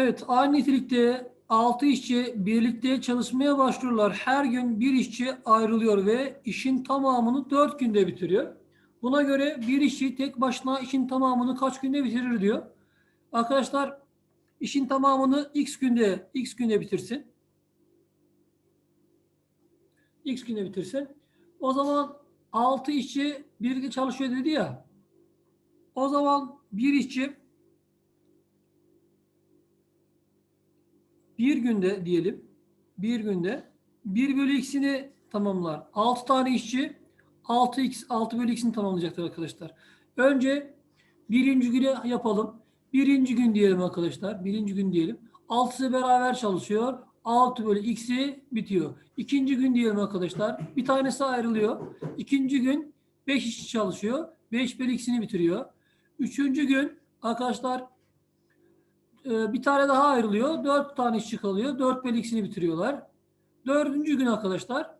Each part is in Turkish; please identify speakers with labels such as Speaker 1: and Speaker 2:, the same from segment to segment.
Speaker 1: Evet, aynı nitelikte 6 işçi birlikte çalışmaya başlıyorlar. Her gün bir işçi ayrılıyor ve işin tamamını 4 günde bitiriyor. Buna göre bir işçi tek başına işin tamamını kaç günde bitirir diyor. Arkadaşlar işin tamamını x günde x günde bitirsin. X günde bitirsin. O zaman 6 işçi birlikte çalışıyor dedi ya. O zaman bir işçi bir günde diyelim bir günde 1 bölü x'ini tamamlar. 6 tane işçi 6x 6 bölü x'ini tamamlayacaktır arkadaşlar. Önce birinci güne yapalım. Birinci gün diyelim arkadaşlar. Birinci gün diyelim. 6'sı beraber çalışıyor. 6 bölü x'i bitiyor. İkinci gün diyelim arkadaşlar. Bir tanesi ayrılıyor. İkinci gün 5 işçi çalışıyor. 5 bölü x'ini bitiriyor. Üçüncü gün arkadaşlar e, bir tane daha ayrılıyor. Dört tane işçi kalıyor. Dört bölü x'ini bitiriyorlar. Dördüncü gün arkadaşlar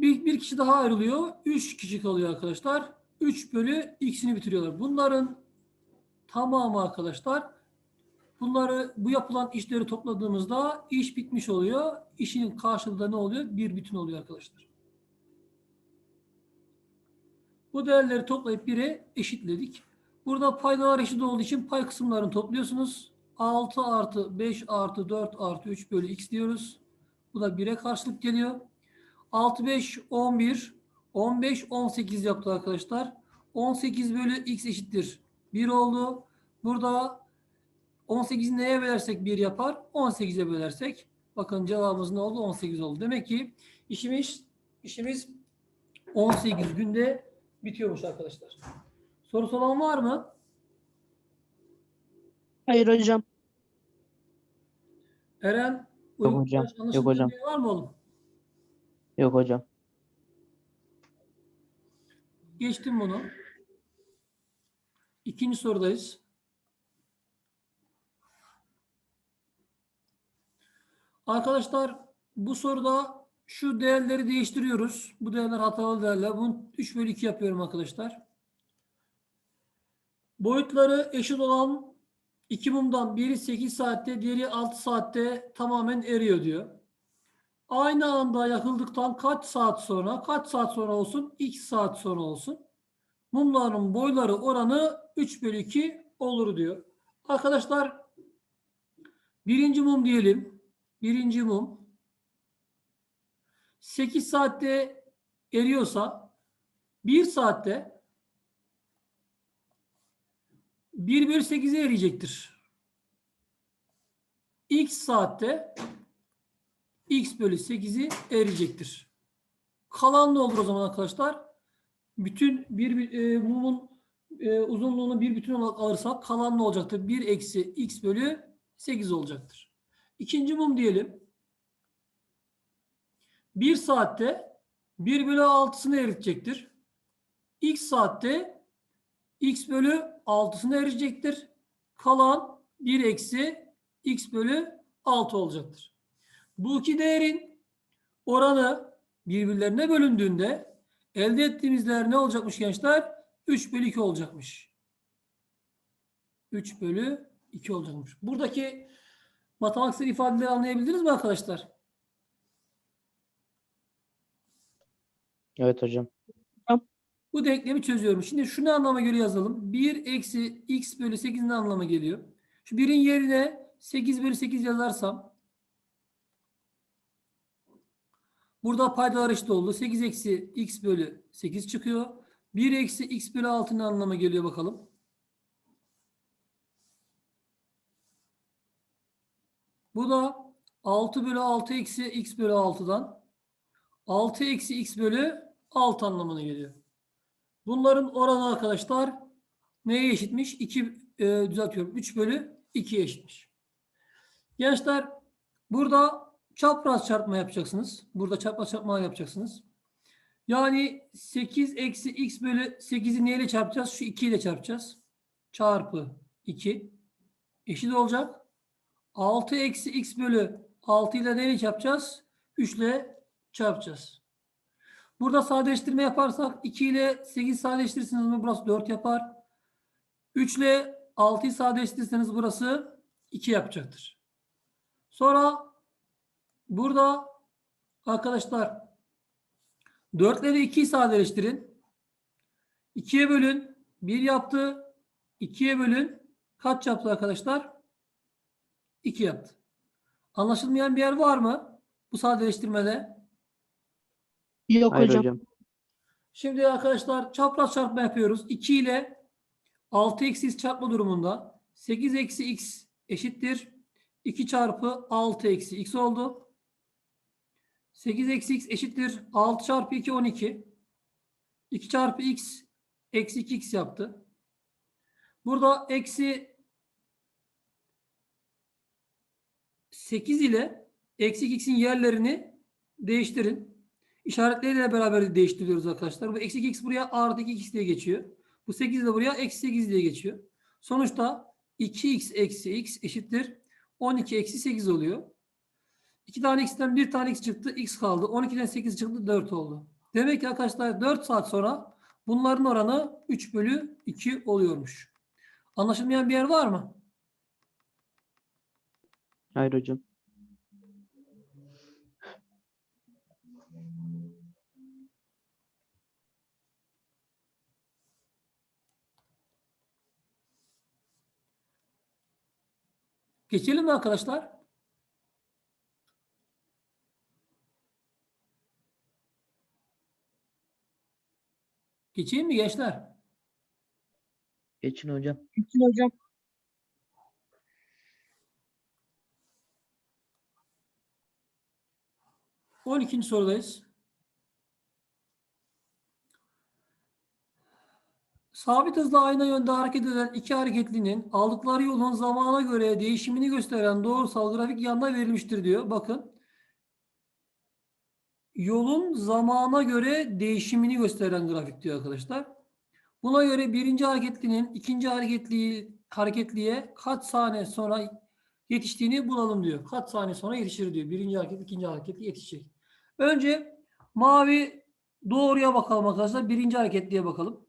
Speaker 1: bir, bir kişi daha ayrılıyor. Üç kişi kalıyor arkadaşlar. Üç bölü x'ini bitiriyorlar. Bunların tamamı arkadaşlar bunları bu yapılan işleri topladığımızda iş bitmiş oluyor. İşin karşılığında ne oluyor? Bir bütün oluyor arkadaşlar. Bu değerleri toplayıp bire eşitledik. Burada paydalar eşit olduğu için pay kısımlarını topluyorsunuz. 6 artı 5 artı 4 artı 3 bölü x diyoruz. Bu da 1'e karşılık geliyor. 6, 5, 11. 15, 18 yaptı arkadaşlar. 18 bölü x eşittir. 1 oldu. Burada 18'i neye bölersek 1 yapar? 18'e bölersek. Bakın cevabımız ne oldu? 18 oldu. Demek ki işimiz işimiz 18 günde bitiyormuş arkadaşlar. Sorusu olan var mı?
Speaker 2: Hayır hocam.
Speaker 1: Eren,
Speaker 3: Yok
Speaker 1: uygun-
Speaker 3: hocam,
Speaker 1: anlaşıldığın
Speaker 3: yok hocam.
Speaker 1: bir yer var mı oğlum?
Speaker 3: Yok hocam.
Speaker 1: Geçtim bunu. İkinci sorudayız. Arkadaşlar bu soruda şu değerleri değiştiriyoruz. Bu değerler hatalı değerler. Bunu 3 bölü 2 yapıyorum arkadaşlar. Boyutları eşit olan iki mumdan biri 8 saatte, diğeri 6 saatte tamamen eriyor diyor. Aynı anda yakıldıktan kaç saat sonra, kaç saat sonra olsun? 2 saat sonra olsun. Mumların boyları oranı 3 bölü 2 olur diyor. Arkadaşlar birinci mum diyelim. Birinci mum 8 saatte eriyorsa 1 saatte 1 bölü 8'e eriyecektir. X saatte x bölü 8'i eriyecektir. Kalan ne olur o zaman arkadaşlar? Bütün bir e, mumun e, uzunluğunu bir bütün olarak alırsak kalan ne olacaktır? 1 eksi x bölü 8 olacaktır. İkinci mum diyelim. 1 saatte 1 bölü 6'sını eritecektir. X saatte x bölü 6'sını eritecektir. Kalan 1 eksi x bölü 6 olacaktır. Bu iki değerin oranı birbirlerine bölündüğünde elde ettiğimiz değer ne olacakmış gençler? 3 bölü 2 olacakmış. 3 bölü 2 olacakmış. Buradaki matematiksel ifadeleri anlayabildiniz mi arkadaşlar?
Speaker 3: Evet hocam.
Speaker 1: Bu denklemi çözüyorum. Şimdi şu ne anlama göre yazalım? 1 eksi x bölü 8 ne anlama geliyor? Şu 1'in yerine 8 bölü 8 yazarsam burada paydalar eşit oldu. 8 eksi x bölü 8 çıkıyor. 1 eksi x bölü 6 ne anlama geliyor bakalım. Bu da 6 bölü 6 eksi x bölü 6'dan 6 eksi x bölü 6 anlamına geliyor. Bunların oranı arkadaşlar neye eşitmiş? 2 e, düzeltiyorum. 3 bölü 2'ye eşitmiş. Gençler burada çapraz çarpma yapacaksınız. Burada çapraz çarpma yapacaksınız. Yani 8 eksi x bölü 8'i neyle çarpacağız? Şu 2 ile çarpacağız. Çarpı 2 eşit olacak. 6 eksi x bölü 6 ile neyle çarpacağız? 3 ile çarpacağız. Burada sadeleştirme yaparsak 2 ile 8 sadeleştirirsiniz mi? Burası 4 yapar. 3 ile 6'yı sadeleştirirseniz burası 2 yapacaktır. Sonra burada arkadaşlar 4 ile 2'yi sadeleştirin. 2'ye bölün. 1 yaptı. 2'ye bölün. Kaç yaptı arkadaşlar? 2 yaptı. Anlaşılmayan bir yer var mı? Bu sadeleştirmede.
Speaker 2: Yok
Speaker 3: Hayır
Speaker 2: hocam.
Speaker 3: hocam.
Speaker 1: Şimdi arkadaşlar çapraz çarpma yapıyoruz. 2 ile 6 eksi x çarpma durumunda 8 eksi x eşittir. 2 çarpı 6 eksi x oldu. 8 eksi x eşittir. 6 çarpı 2 12. 2 çarpı x eksi 2x yaptı. Burada eksi 8 ile eksi x'in yerlerini değiştirin. İşaretleriyle beraber değiştiriyoruz arkadaşlar. Bu eksi x buraya artı 2x diye geçiyor. Bu 8 de buraya eksi 8 diye geçiyor. Sonuçta 2x eksi x eşittir 12 eksi 8 oluyor. 2 tane x'ten 1 tane x çıktı. x kaldı. 12'den 8 çıktı. 4 oldu. Demek ki arkadaşlar 4 saat sonra bunların oranı 3 bölü 2 oluyormuş. Anlaşılmayan bir yer var mı?
Speaker 3: Hayır hocam.
Speaker 1: Geçelim mi arkadaşlar? Geçeyim mi gençler?
Speaker 3: Geçin hocam.
Speaker 2: Geçin hocam.
Speaker 1: On ikinci sorudayız. Sabit hızla aynı yönde hareket eden iki hareketlinin aldıkları yolun zamana göre değişimini gösteren doğrusal grafik yanına verilmiştir diyor. Bakın. Yolun zamana göre değişimini gösteren grafik diyor arkadaşlar. Buna göre birinci hareketlinin ikinci hareketli, hareketliye kaç saniye sonra yetiştiğini bulalım diyor. Kaç saniye sonra yetişir diyor. Birinci hareket, ikinci hareketli yetişecek. Önce mavi doğruya bakalım arkadaşlar. Birinci hareketliye bakalım.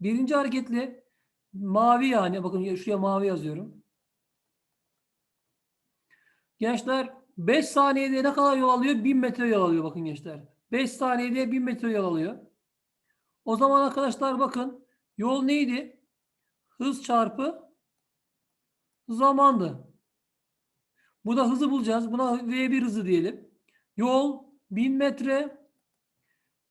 Speaker 1: Birinci hareketli mavi yani. Bakın şuraya mavi yazıyorum. Gençler 5 saniyede ne kadar yol alıyor? 1000 metre yol alıyor bakın gençler. 5 saniyede 1000 metre yol alıyor. O zaman arkadaşlar bakın yol neydi? Hız çarpı zamandı. Burada hızı bulacağız. Buna V1 hızı diyelim. Yol 1000 metre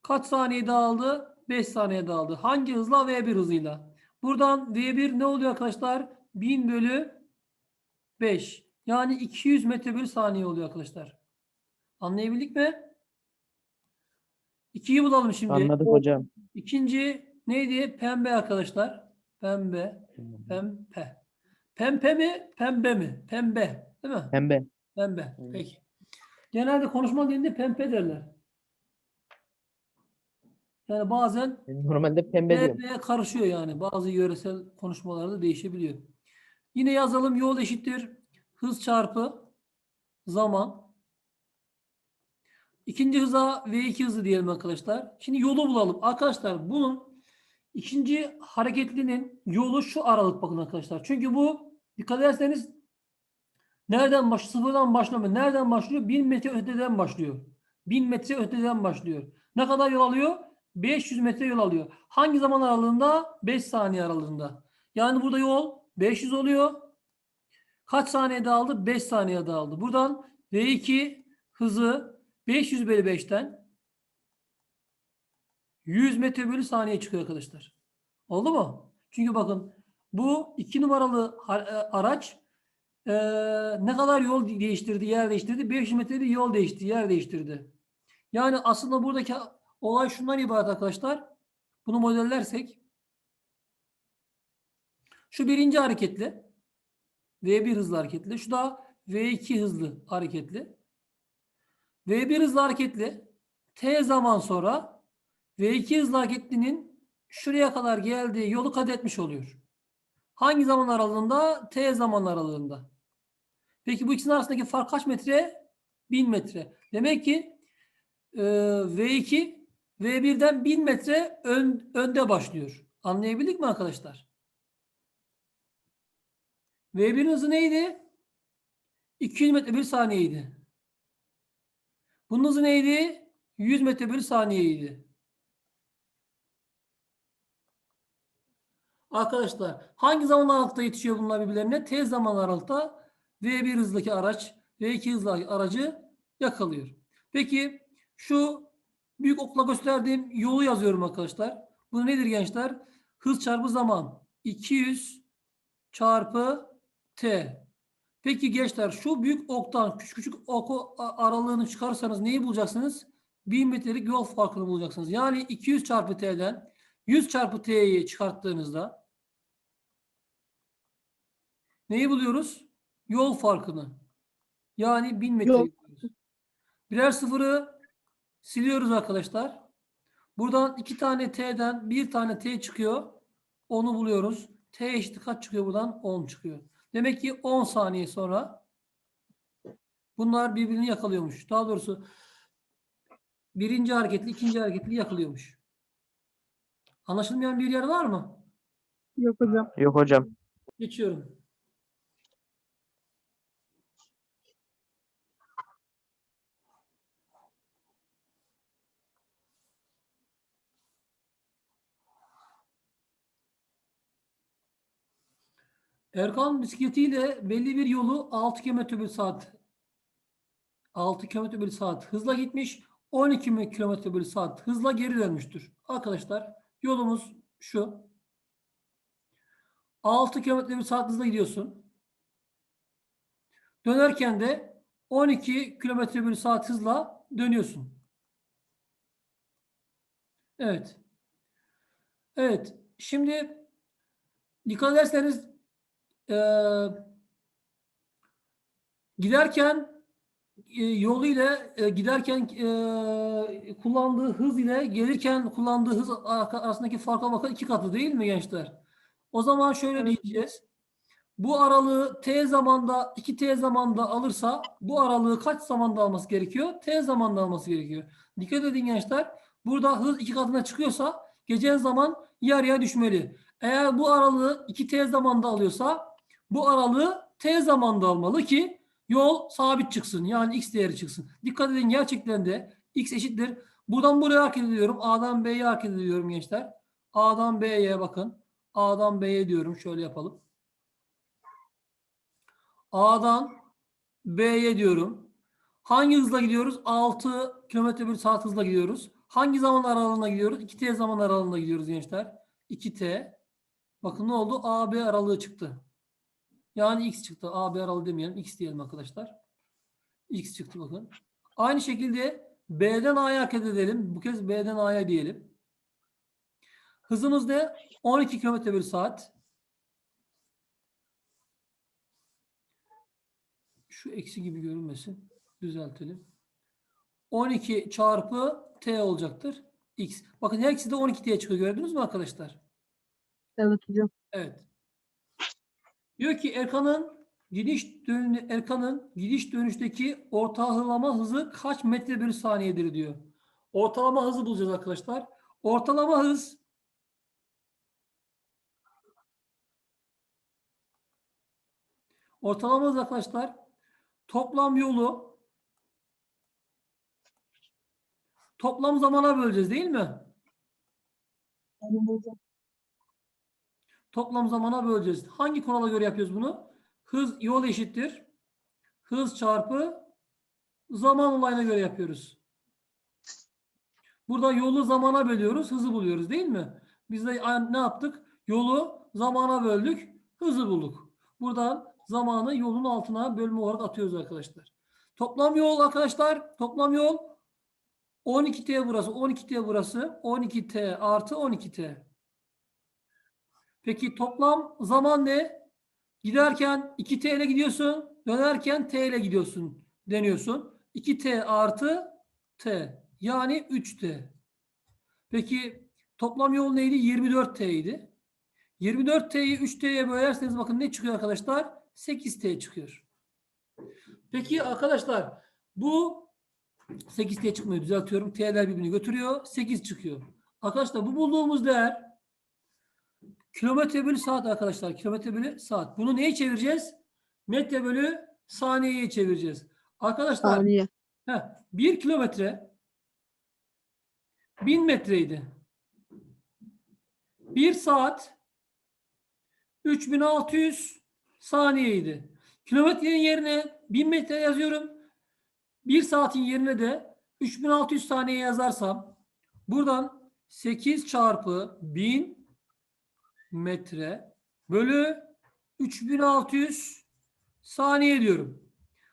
Speaker 1: kaç saniyede aldı? 5 saniyede aldı. Hangi hızla? V1 hızıyla. Buradan V1 ne oluyor arkadaşlar? 1000 bölü 5. Yani 200 metre bölü saniye oluyor arkadaşlar. Anlayabildik mi? 2'yi bulalım şimdi.
Speaker 3: Anladık hocam.
Speaker 1: İkinci neydi? Pembe arkadaşlar. Pembe. Pembe. Pembe mi? Pembe mi? Pembe. Değil mi?
Speaker 3: Pembe.
Speaker 1: Pembe. Peki. Genelde konuşma dilinde pembe derler. Yani bazen
Speaker 3: Normalde pembe diyorum.
Speaker 1: Karışıyor yani. Bazı yöresel konuşmalarda değişebiliyor. Yine yazalım yol eşittir. Hız çarpı zaman. İkinci hıza V2 hızı diyelim arkadaşlar. Şimdi yolu bulalım. Arkadaşlar bunun ikinci hareketlinin yolu şu aralık bakın arkadaşlar. Çünkü bu dikkat ederseniz nereden baş sıfırdan başlamıyor. Nereden başlıyor? 1000 metre öteden başlıyor. 1000 metre öteden başlıyor. Ne kadar yol alıyor? 500 metre yol alıyor. Hangi zaman aralığında? 5 saniye aralığında. Yani burada yol 500 oluyor. Kaç saniyede aldı? 5 saniyede aldı. Buradan V2 hızı 500 bölü 5'ten 100 metre bölü saniye çıkıyor arkadaşlar. Oldu mu? Çünkü bakın bu 2 numaralı e, araç e, ne kadar yol değiştirdi, yer değiştirdi? 500 metre bir yol değişti, yer değiştirdi. Yani aslında buradaki olay şundan ibaret arkadaşlar. Bunu modellersek şu birinci hareketli V1 hızlı hareketli. Şu da V2 hızlı hareketli. V1 hızlı hareketli T zaman sonra V2 hızlı hareketlinin şuraya kadar geldiği yolu kat etmiş oluyor. Hangi zaman aralığında? T zaman aralığında. Peki bu ikisinin arasındaki fark kaç metre? 1000 metre. Demek ki e, V2 V1'den 1000 metre ön- önde başlıyor. Anlayabildik mi arkadaşlar? V1'in hızı neydi? 200 metre bölü saniyeydi. Bunun hızı neydi? 100 metre bölü saniyeydi. Arkadaşlar hangi zaman aralıkta yetişiyor bunlar birbirlerine? T zaman aralıkta V1 hızdaki araç V2 hızdaki aracı yakalıyor. Peki şu büyük okla gösterdiğim yolu yazıyorum arkadaşlar. Bu nedir gençler? Hız çarpı zaman. 200 çarpı T. Peki gençler şu büyük oktan küçük küçük oku a- aralığını çıkarırsanız neyi bulacaksınız? 1000 metrelik yol farkını bulacaksınız. Yani 200 çarpı T'den 100 çarpı T'yi çıkarttığınızda neyi buluyoruz? Yol farkını. Yani 1000 metre. Birer sıfırı siliyoruz arkadaşlar. Buradan iki tane T'den bir tane T çıkıyor. Onu buluyoruz. T eşittir kaç çıkıyor buradan? 10 çıkıyor. Demek ki 10 saniye sonra bunlar birbirini yakalıyormuş. Daha doğrusu birinci hareketli, ikinci hareketli yakalıyormuş. Anlaşılmayan bir yer var mı?
Speaker 2: Yok hocam.
Speaker 3: Yok hocam.
Speaker 1: Geçiyorum. Erkan bisikletiyle belli bir yolu 6 km bölü saat 6 km bölü saat hızla gitmiş. 12 km bölü saat hızla geri dönmüştür. Arkadaşlar yolumuz şu. 6 km bölü saat hızla gidiyorsun. Dönerken de 12 km bölü saat hızla dönüyorsun. Evet. Evet. Şimdi dikkat ederseniz eee, giderken e, yolu ile e, giderken e, kullandığı hız ile gelirken kullandığı hız ar- arasındaki farka bakın iki katı değil mi gençler? O zaman şöyle diyeceğiz. Bu aralığı t zamanda 2t zamanda alırsa bu aralığı kaç zamanda alması gerekiyor? T zamanda alması gerekiyor. Dikkat edin gençler. Burada hız iki katına çıkıyorsa geçen zaman yarıya düşmeli. Eğer bu aralığı 2t zamanda alıyorsa bu aralığı t zamanda almalı ki yol sabit çıksın. Yani x değeri çıksın. Dikkat edin gerçekten de x eşittir. Buradan buraya hareket ediyorum. A'dan B'ye hareket ediyorum gençler. A'dan B'ye bakın. A'dan B'ye diyorum. Şöyle yapalım. A'dan B'ye diyorum. Hangi hızla gidiyoruz? 6 km bölü saat hızla gidiyoruz. Hangi zaman aralığına gidiyoruz? 2T zaman aralığına gidiyoruz gençler. 2T. Bakın ne oldu? AB aralığı çıktı. Yani X çıktı. AB aralığı demeyelim. X diyelim arkadaşlar. X çıktı bakın. Aynı şekilde B'den A'ya hareket edelim. Bu kez B'den A'ya diyelim. Hızımız ne? 12 km bölü saat. Şu eksi gibi görünmesin. Düzeltelim. 12 çarpı t olacaktır. x. Bakın her ikisi de 12t'ye çıkıyor. Gördünüz mü arkadaşlar?
Speaker 2: Evet hocam.
Speaker 1: Evet. Diyor ki Erkan'ın gidiş dön Erkan'ın gidiş dönüşteki ortalama hızı kaç metre bölü saniyedir diyor. Ortalama hızı bulacağız arkadaşlar. Ortalama hız Ortalama hız arkadaşlar toplam yolu toplam zamana böleceğiz değil mi?
Speaker 2: Evet.
Speaker 1: Toplam zamana böleceğiz. Hangi kurala göre yapıyoruz bunu? Hız yol eşittir. Hız çarpı zaman olayına göre yapıyoruz. Burada yolu zamana bölüyoruz, hızı buluyoruz değil mi? Biz de ne yaptık? Yolu zamana böldük, hızı bulduk. Buradan zamanı yolun altına bölme olarak atıyoruz arkadaşlar. Toplam yol arkadaşlar, toplam yol 12T burası, 12T burası, 12T artı 12T. Peki toplam zaman ne? Giderken 2T ile gidiyorsun, dönerken T ile gidiyorsun deniyorsun. 2T artı T yani 3T. Peki toplam yol neydi? 24T idi. 24T'yi 3T'ye bölerseniz bakın ne çıkıyor arkadaşlar? 8T çıkıyor. Peki arkadaşlar bu 8T çıkmıyor düzeltiyorum. T'ler birbirini götürüyor. 8 çıkıyor. Arkadaşlar bu bulduğumuz değer Kilometre bölü saat arkadaşlar. Kilometre bölü saat. Bunu neye çevireceğiz? Metre bölü saniyeye çevireceğiz. Arkadaşlar
Speaker 2: Saniye.
Speaker 1: heh, 1 kilometre 1000 metreydi. 1 saat 3600 saniyeydi. Kilometrenin yerine 1000 metre yazıyorum. 1 saatin yerine de 3600 saniye yazarsam buradan 8 çarpı 1000 metre bölü 3600 saniye diyorum.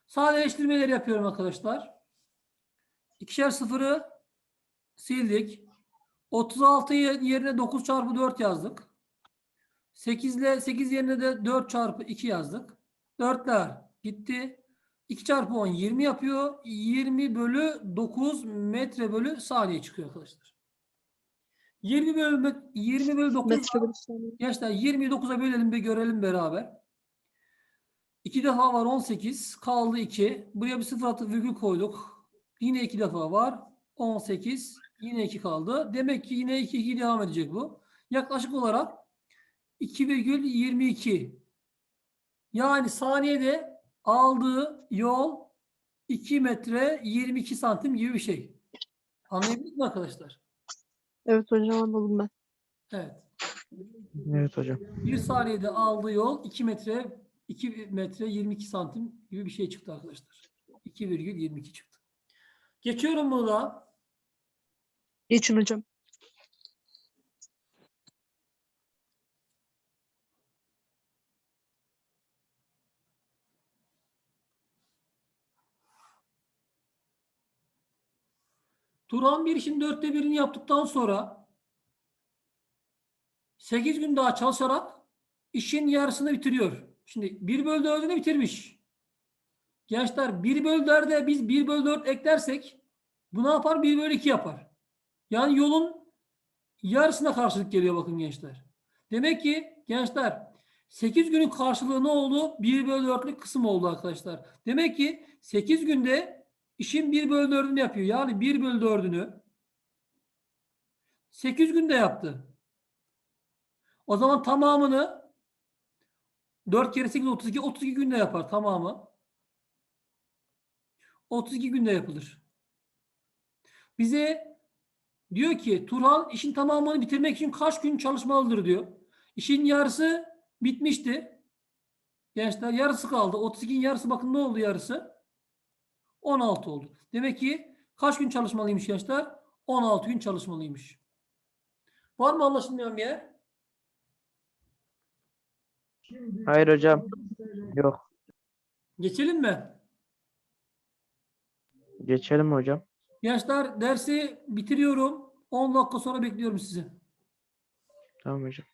Speaker 1: Sadeleştirmeleri yapıyorum arkadaşlar. İkişer sıfırı sildik. 36 ye- yerine 9 çarpı 4 yazdık. 8 ile 8 yerine de 4 çarpı 2 yazdık. 4'ler gitti. 2 çarpı 10 20 yapıyor. 20 bölü 9 metre bölü saniye çıkıyor arkadaşlar. 20 bölü, met- 20 bölü 9
Speaker 2: Metre bölü saniye.
Speaker 1: Gençler 29'a bölelim bir görelim beraber. 2 defa var 18. Kaldı 2. Buraya bir sıfır atıp virgül koyduk. Yine 2 defa var. 18. Yine 2 kaldı. Demek ki yine 2 2 devam edecek bu. Yaklaşık olarak 2,22. Yani saniyede aldığı yol 2 metre 22 santim gibi bir şey. Anlayabildiniz mi arkadaşlar?
Speaker 2: Evet hocam anladım ben.
Speaker 1: Evet.
Speaker 3: Evet hocam.
Speaker 1: Bir saniyede aldığı yol 2 metre 2 metre 22 santim gibi bir şey çıktı arkadaşlar. 2,22 çıktı. Geçiyorum bunu da.
Speaker 2: Geçin hocam.
Speaker 1: Turan bir işin dörtte birini yaptıktan sonra 8 gün daha çalışarak işin yarısını bitiriyor. Şimdi 1 bölü 4'ünü bitirmiş. Gençler 1 bölü 4'e biz 1 bölü 4 eklersek bu ne yapar? 1 bölü 2 yapar. Yani yolun yarısına karşılık geliyor bakın gençler. Demek ki gençler 8 günün karşılığı ne oldu? 1 bölü 4'lük kısım oldu arkadaşlar. Demek ki 8 günde işin 1 bölü 4'ünü yapıyor. Yani 1 bölü 4'ünü 8 günde yaptı. O zaman tamamını 4 kere 8 32 32 günde yapar tamamı. 32 günde yapılır. Bize diyor ki Turhan işin tamamını bitirmek için kaç gün çalışmalıdır diyor. İşin yarısı bitmişti. Gençler yarısı kaldı. 32'nin yarısı bakın ne oldu yarısı? 16 oldu. Demek ki kaç gün çalışmalıymış gençler? 16 gün çalışmalıymış. Var mı anlaşılmayan bir yer?
Speaker 3: Hayır hocam. Yok.
Speaker 1: Geçelim mi?
Speaker 3: Geçelim mi hocam?
Speaker 1: Gençler dersi bitiriyorum. 10 dakika sonra bekliyorum sizi.
Speaker 3: Tamam hocam.